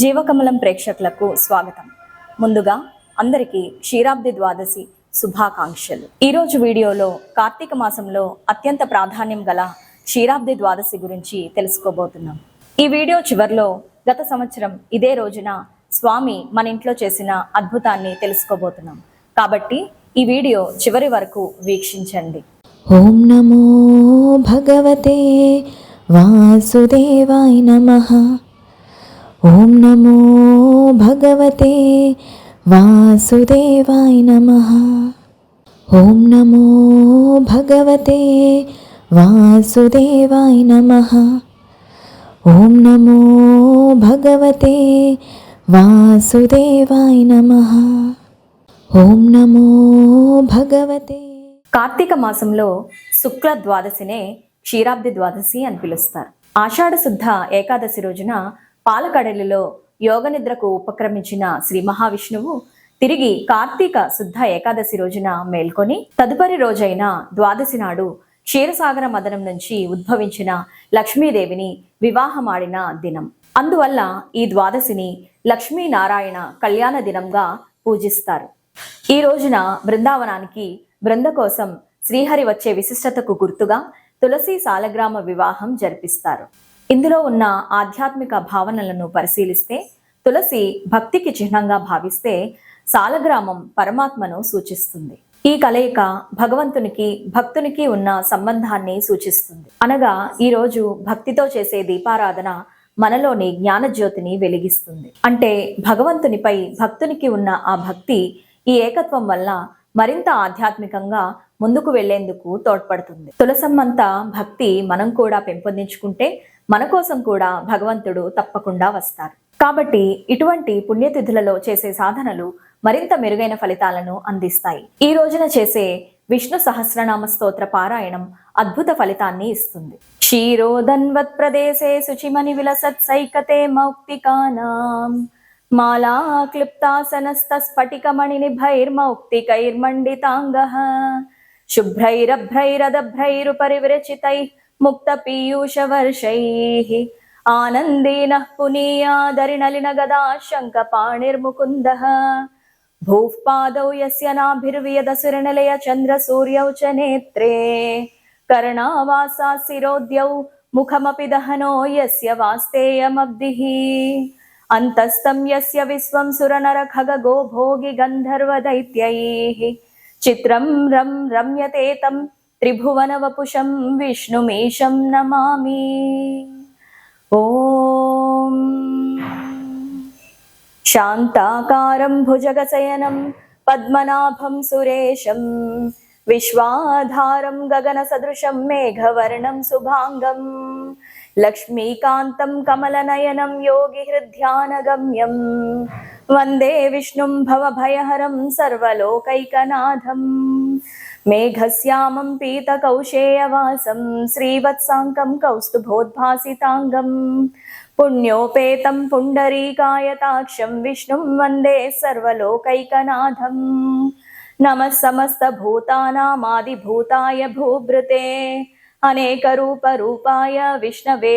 జీవకమలం ప్రేక్షకులకు స్వాగతం. ముందుగా అందరికీ క్షీరాబ్ది ద్వాదశి శుభాకాంక్షలు. ఈరోజు వీడియోలో కార్తీక మాసంలో అత్యంత ప్రాధాన్యం గల క్షీరాబ్ది ద్వాదశి గురించి తెలుసుకోబోతున్నాం. ఈ వీడియో చివరిలో గత సంవత్సరం ఇదే రోజున స్వామి మన ఇంట్లో చేసిన అద్భుతాన్ని తెలుసుకోబోతున్నాం. కాబట్టి ఈ వీడియో చివరి వరకు వీక్షించండి. ఓం నమో భగవతే వాసుదేవాయ నమ. ఓం నమో భగవతే వాసుదేవాయ నమ. ఓం నమో భగవతే వాసుదేవాయ నమ. ఓం నమో భగవతే వాసుదేవాయ నమ. ఓం నమో భగవతే. కార్తీక మాసంలో శుక్ల ద్వాదశినే క్షీరాబ్ది ద్వాదశి అని పిలుస్తారు. ఆషాఢ శుద్ధ ఏకాదశి రోజున పాలకడలిలో యోగనిద్రకు ఉపక్రమించిన శ్రీ మహావిష్ణువు తిరిగి కార్తీక శుద్ధ ఏకాదశి రోజున మేల్కొని తదుపరి రోజైన ద్వాదశి నాడు క్షీరసాగర మదనం నుంచి ఉద్భవించిన లక్ష్మీదేవిని వివాహమాడిన దినం. అందువల్ల ఈ ద్వాదశిని లక్ష్మీనారాయణ కళ్యాణ దినంగా పూజిస్తారు. ఈ రోజున బృందావనానికి బృంద కోసం శ్రీహరి వచ్చే విశిష్టతకు గుర్తుగా తులసి సాలగ్రామ వివాహం జరిపిస్తారు. ఇందులో ఉన్న ఆధ్యాత్మిక భావనలను పరిశీలిస్తే తులసి భక్తికి చిహ్నంగా భావిస్తే సాలగ్రామం పరమాత్మను సూచిస్తుంది. ఈ కలయిక భగవంతునికి భక్తునికి ఉన్న సంబంధాన్ని సూచిస్తుంది. అనగా ఈ రోజు భక్తితో చేసే దీపారాధన మనలోని జ్ఞానజ్యోతిని వెలిగిస్తుంది. అంటే భగవంతునిపై భక్తునికి ఉన్న ఆ భక్తి ఈ ఏకత్వం వల్ల మరింత ఆధ్యాత్మికంగా ముందుకు వెళ్ళేందుకు తోడ్పడుతుంది. తులసమ్మంత భక్తి మనం కూడా పెంపొందించుకుంటే మన కోసం కూడా భగవంతుడు తప్పకుండా వస్తారు. కాబట్టి ఇటువంటి పుణ్యతిథులలో చేసే సాధనలు మరింత మెరుగైన ఫలితాలను అందిస్తాయి. ఈ రోజున చేసే విష్ణు సహస్రనామ స్తోత్ర పారాయణం అద్భుత ఫలితాన్ని ఇస్తుంది. క్షీరోదన్వత్ ప్రదేశే శుచిమని విలసత్ సైకతే మౌక్తికానాం. మాలా క్లుప్తాసనస్త స్ఫటికమణి నిభైర్మౌక్తికైర్మండితాంగః శుభ్రైరభ్రైరదభ్రైరుపరివిరచితై ముక్త పీయూషవర్షైః ఆనందేనః పునీయాదరినలిన గదా శంఖపాణిర్ముకుందः భూః పాదౌ యస్య నాభిర్వియదసురనిలయ చంద్రసూర్యౌ చ నేత్రే కర్ణావాసా శిరోద్యౌ ముఖమపి దహనో యస్య వాస్తేయమబ్ధిः అంతస్తం యస్య చిత్రం రం రమ్యతే తం త్రిభువన వపుషం విష్ణుమీశం నమామి. ఓం. శాంతాకారం భుజగశయనం పద్మనాభం సురేశం విశ్వాధారం గగన సదృశం మేఘవర్ణం శుభాంగం లక్ష్మీకాంతం కమలనయనం యోగి హృద్యానగమ్యం వందే విష్ణుం భవభయహరం సర్వలోకైకనాథం మేఘశ్యామం పీతకౌశేయవాసం శ్రీవత్సాంకం కౌస్తుభోద్భాసితాంగం పుణ్యోపేతం పుండరీకాయతాక్షం విష్ణుం వందే సర్వలోకైకనాథం నమः సమస్తభూతానామాదిభూతాయ భూభృతే అనేకరూపరూపాయ విష్ణవే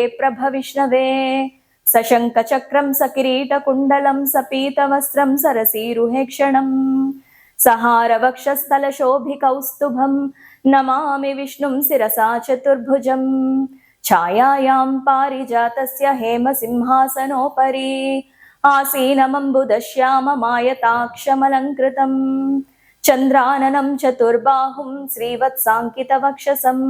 सशङ्खचक्रं सकिरीटकुण्डलं, सपीतवस्त्रं सरसीरुहेक्षणं सहारवक्षस्थलशोभिकौस्तुभं नमामि विष्णुं शिरसा चतुर्भुजम्। छायायां पारिजातस्य हेमसिंहासनोपरि, आसीनमम्बुदश्याममायताक्षमलङ्कृतम्। चन्द्राननं चतुर्बाहुं श्रीवत्साङ्कितवक्षसं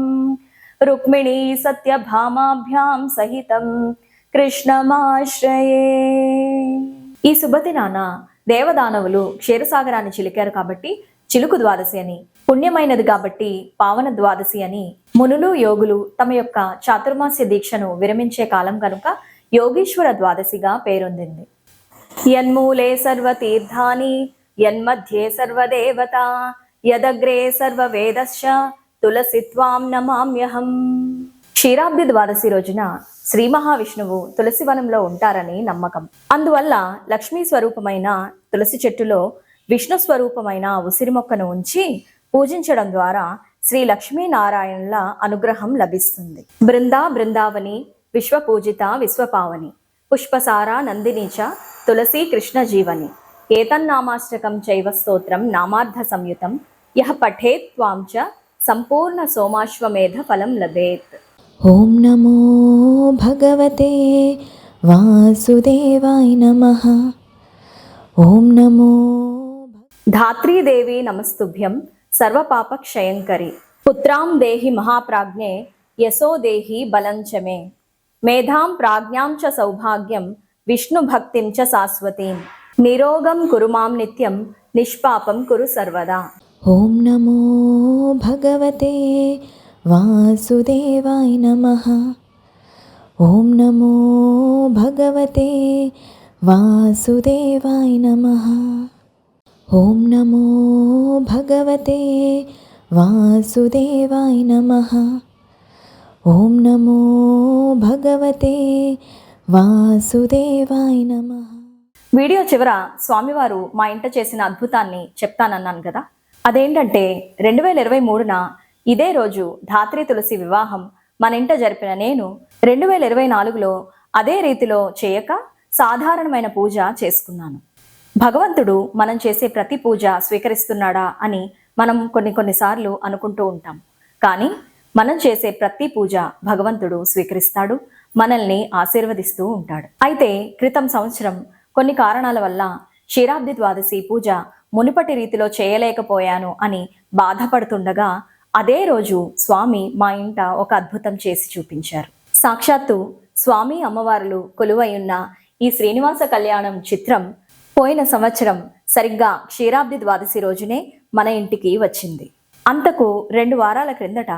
रुक्मिणी सत्यभामाभ्यां सहितम्। కృష్ణమాశ్రయే. ఈ శుభదినాన దేవదానవులు క్షీరసాగరాన్ని చిలికారు కాబట్టి చిలుకు ద్వాదశి అని పుణ్యమైనది కాబట్టి పావన ద్వాదశి అని మునులు యోగులు తమ యొక్క చాతుర్మాస్య దీక్షను విరమించే కాలం కనుక యోగీశ్వర ద్వాదశిగా పేరొందింది. యన్మూలే సర్వతీర్థాని యన్మధ్యే సర్వదేవత యదగ్రే సర్వవేదశ్చ తులసి త్వాం నమామ్యహం. క్షీరాబ్ది ద్వాదశి రోజున శ్రీ మహావిష్ణువు తులసి వనంలో ఉంటారని నమ్మకం. అందువల్ల లక్ష్మీ స్వరూపమైన తులసి చెట్టులో విష్ణు స్వరూపమైన ఉసిరి మొక్కను ఉంచి పూజించడం ద్వారా శ్రీ లక్ష్మీనారాయణుల అనుగ్రహం లభిస్తుంది. బృందా బృందావని విశ్వపూజిత విశ్వపావని పుష్పసార నందిని చ తులసి కృష్ణ జీవని ఏతన్నామాష్టకం చైవ స్తోత్రం నామార్థ సంయుతం యహ పఠేత్ త్వాం చ సంపూర్ణ సోమాశ్వమేధ ఫలం లభేత్. ఓం నమో భగవతే వాసుదేవాయ నమ. ఓం నమో ధాత్రీదేవి నమస్తుభ్యం సర్వపాపక్షయంకరి. పుత్రాం దేహి మహాప్రాజ్ఞే యశోదేహి బలంచమే మేధాం ప్రాజ్ఞాం చ సౌభాగ్యం విష్ణుభక్తిం చ శాశ్వతీం. నిరోగం కురు మాం నిత్యం నిష్పాపం కురు సర్వదా. ఓం నమో భగవతే వాసుదేవాయ నమ. ఓం నమో భగవతే వాసుదేవాయ నమ. ఓం నమో భగవతే వాసుదేవాయ నమ. ఓం నమో భగవతే వాసుదేవాయ నమ. వీడియో చివర స్వామివారు మా ఇంట చేసిన అద్భుతాన్ని చెప్తానన్నాను కదా. అదేంటంటే రెండు వేల ఇరవై మూడున ఇదే రోజు ధాత్రి తులసి వివాహం మన ఇంట జరిపిన నేను రెండు వేల ఇరవై నాలుగులో అదే రీతిలో చేయక సాధారణమైన పూజ చేసుకున్నాను. భగవంతుడు మనం చేసే ప్రతి పూజ స్వీకరిస్తున్నాడా అని మనం కొన్ని కొన్నిసార్లు అనుకుంటూ ఉంటాం. కానీ మనం చేసే ప్రతి పూజ భగవంతుడు స్వీకరిస్తాడు మనల్ని ఆశీర్వదిస్తూ ఉంటాడు. అయితే క్రితం సంవత్సరం కొన్ని కారణాల వల్ల క్షీరాబ్ది ద్వాదశి పూజ మునుపటి రీతిలో చేయలేకపోయాను అని బాధపడుతుండగా అదే రోజు స్వామి మా ఇంట ఒక అద్భుతం చేసి చూపించారు. సాక్షాత్తు స్వామి అమ్మవారులు కొలువైయున్న ఈ శ్రీనివాస కళ్యాణం చిత్రం పోయిన సంవత్సరం సరిగ్గా క్షీరాబ్ది ద్వాదశి రోజునే మన ఇంటికి వచ్చింది. అంతకు రెండు వారాల క్రిందట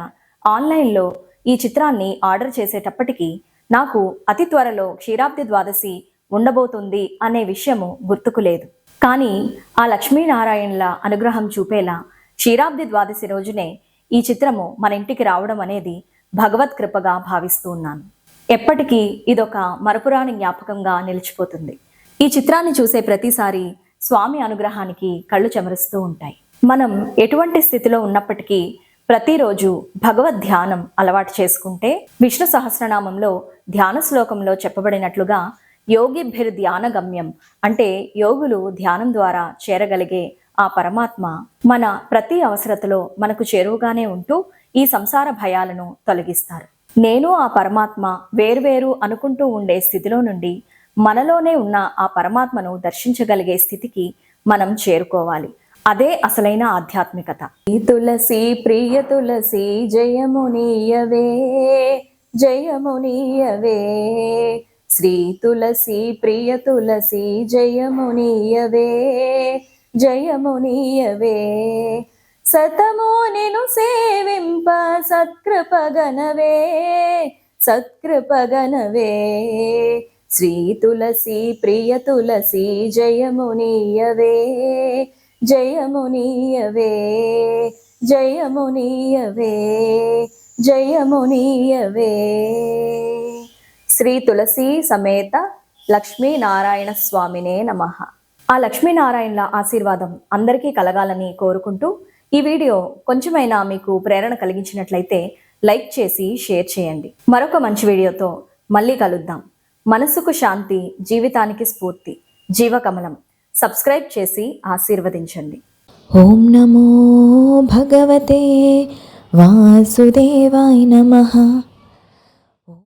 ఆన్లైన్లో ఈ చిత్రాన్ని ఆర్డర్ చేసేటప్పటికీ నాకు అతి త్వరలో క్షీరాబ్ది ద్వాదశి ఉండబోతుంది అనే విషయము గుర్తుకు లేదు. కానీ ఆ లక్ష్మీనారాయణల అనుగ్రహం చూపేలా క్షీరాబ్ది ద్వాదశి రోజునే ఈ చిత్రము మన ఇంటికి రావడం అనేది భగవత్ కృపగా భావిస్తూ ఉన్నాను. ఎప్పటికీ ఇదొక మరపురాని జ్ఞాపకంగా నిలిచిపోతుంది. ఈ చిత్రాన్ని చూసే ప్రతిసారి స్వామి అనుగ్రహానికి కళ్ళు చెమరుస్తూ ఉంటాయి. మనం ఎటువంటి స్థితిలో ఉన్నప్పటికీ ప్రతిరోజు భగవద్ ధ్యానం అలవాటు చేసుకుంటే విష్ణు సహస్రనామంలో ధ్యాన శ్లోకంలో చెప్పబడినట్లుగా యోగిభిర్ ధ్యాన గమ్యం అంటే యోగులు ధ్యానం ద్వారా చేరగలిగే ఆ పరమాత్మ మన ప్రతి అవసరతలో మనకు చేరువుగానే ఉంటూ ఈ సంసార భయాలను తొలగిస్తారు. నేను ఆ పరమాత్మ వేర్వేరు అనుకుంటూ ఉండే స్థితిలో నుండి మనలోనే ఉన్న ఆ పరమాత్మను దర్శించగలిగే స్థితికి మనం చేరుకోవాలి. అదే అసలైన ఆధ్యాత్మికత. ఈ తులసి ప్రియ తులసి జయమునీయవే జయమునీయవే శ్రీ తులసి ప్రియ తులసి జయమునీయవే జయమునీయవే. సతము నిను సేవింప సత్కృపగనవే. సత్కృపగనవే. శ్రీ తులసి ప్రియ తులసి జయమునీయవే. జయమునీయవే. జయమునీయవే. జయమునీయవే. శ్రీ తులసి సమేత లక్ష్మీనారాయణ స్వామినే నమ. ఆ లక్ష్మీనారాయణల ఆశీర్వాదం అందరికీ కలగాలని కోరుకుంటూ ఈ వీడియో కొంచెమైనా మీకు ప్రేరణ కలిగించినట్లయితే లైక్ చేసి షేర్ చేయండి. మరొక మంచి వీడియోతో మళ్ళీ కలుద్దాం. మనసుకు శాంతి జీవితానికి స్ఫూర్తి జీవకమలం. సబ్స్క్రైబ్ చేసి ఆశీర్వదించండి. ఓం నమో భగవతే వాసుదేవాయ నమః.